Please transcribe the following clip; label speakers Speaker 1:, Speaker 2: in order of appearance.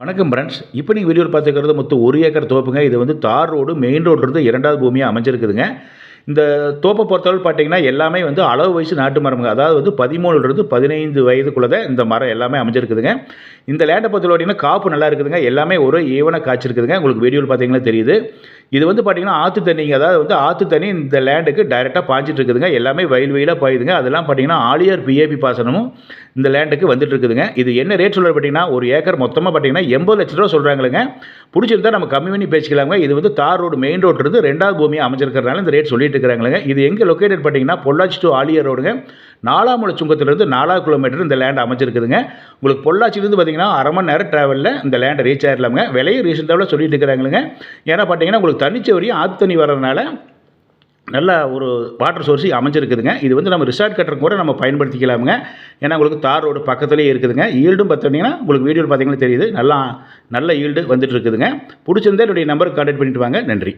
Speaker 1: வணக்கம் ஃப்ரெண்ட்ஸ் இப்போ நீங்கள் வீடியோவில் பார்த்துக்கிறது மொத்தம் ஒரு ஏக்கர் தோப்புங்க. இது வந்து தார் ரோடு மெயின் ரோட்லேருந்து இரண்டாவது பூமியாக அமைஞ்சிருக்குதுங்க. இந்த தோப்பை பொறுத்தளவு பார்த்தீங்கன்னா எல்லாமே வந்து அளவு வயசு நாட்டு மரமுங்க. அதாவது வந்து பதிமூணுலேருந்து பதினைந்து வயதுக்குள்ளே தான் இந்த மரம் எல்லாமே அமைஞ்சிருக்குதுங்க. இந்த லேண்டை பொறுத்தளவு பார்த்தீங்கன்னா காப்பு நல்லா இருக்குதுங்க. எல்லாமே ஒரு ஈவனாக காய்ச்சிருக்குதுங்க. உங்களுக்கு வீடியோவில் பார்த்தீங்கன்னா தெரியுது. இது வந்து பார்த்தீங்கன்னா ஆற்று தண்ணிங்க அதாவது வந்து ஆற்று தண்ணி இந்த லேண்டுக்கு டைரெக்டாக பாய்ஞ்சிட்டு இருக்குதுங்க. எல்லாமே வயல் வயலாக பாயுதுங்க. அதெல்லாம் பார்த்தீங்கன்னா ஆலியர் பிஏபி பாசனமும் இந்த லேண்டுக்கு வந்துட்டு இருக்குதுங்க. இது என்ன ரேட் சொல்கிறது பார்த்தீங்கன்னா ஒரு ஏக்கர் மொத்தமாக பார்த்தீங்கன்னா எண்பது லட்ச ரூபா சொல்கிறாங்களுங்க பிடிச்சிருந்தா நம்ம கம்மி பண்ணி பேசிக்கலாங்க. இது வந்து தார் ரோடு மெயின் ரோடு இருந்து ரெண்டாவது பூமி அமைஞ்சிருக்கிறதுனால இந்த ரேட் சொல்லிட்டு இருக்கிறாங்களுங்க. இது எங்கே லொக்கேட்டட் பார்த்தீங்கன்னா பொள்ளாச்சி டு ஆலியர் ரோடுங்க. நாலாமுளை சுங்கத்திலிருந்து நாலாவது கிலோமீட்டர் இந்த லேண்ட் அமைச்சிருக்குதுங்க உங்களுக்கு பொள்ளாச்சிலேருந்து பார்த்தீங்கன்னா அரை மணி நேரம் ட்ராவலில் இந்த லேண்டை ரீச் ஆயிடலாமுங்க விலையும் ரீசெண்டாக சொல்லிட்டு இருக்கிறாங்களுங்க. ஏன்னா பார்த்தீங்கன்னா உங்களுக்கு தனிச்சவரியும் ஆத்து ஆற்று தண்ணி வர்றதுனால நல்ல ஒரு வாட்டர் சோர்ஸ் அமைஞ்சிருக்குதுங்க. இது வந்து நம்ம ரிசார்ட் கட்டுறதுக்கு கூட நம்ம பயன்படுத்திக்கலாமுங்க. ஏன்னா உங்களுக்கு தார் ரோடு பக்கத்துலேயே இருக்குதுங்க. ஈல்டும் பார்த்தீங்கன்னா உங்களுக்கு வீடியோவில் பார்த்தீங்கன்னா தெரியுது. நல்லா நல்ல ஈல்டு வந்துட்டு இருக்குதுங்க. பிடிச்சிருந்தா என்னுடைய நம்பருக்கு கான்டாக்ட் பண்ணிட்டு வாங்க. நன்றி.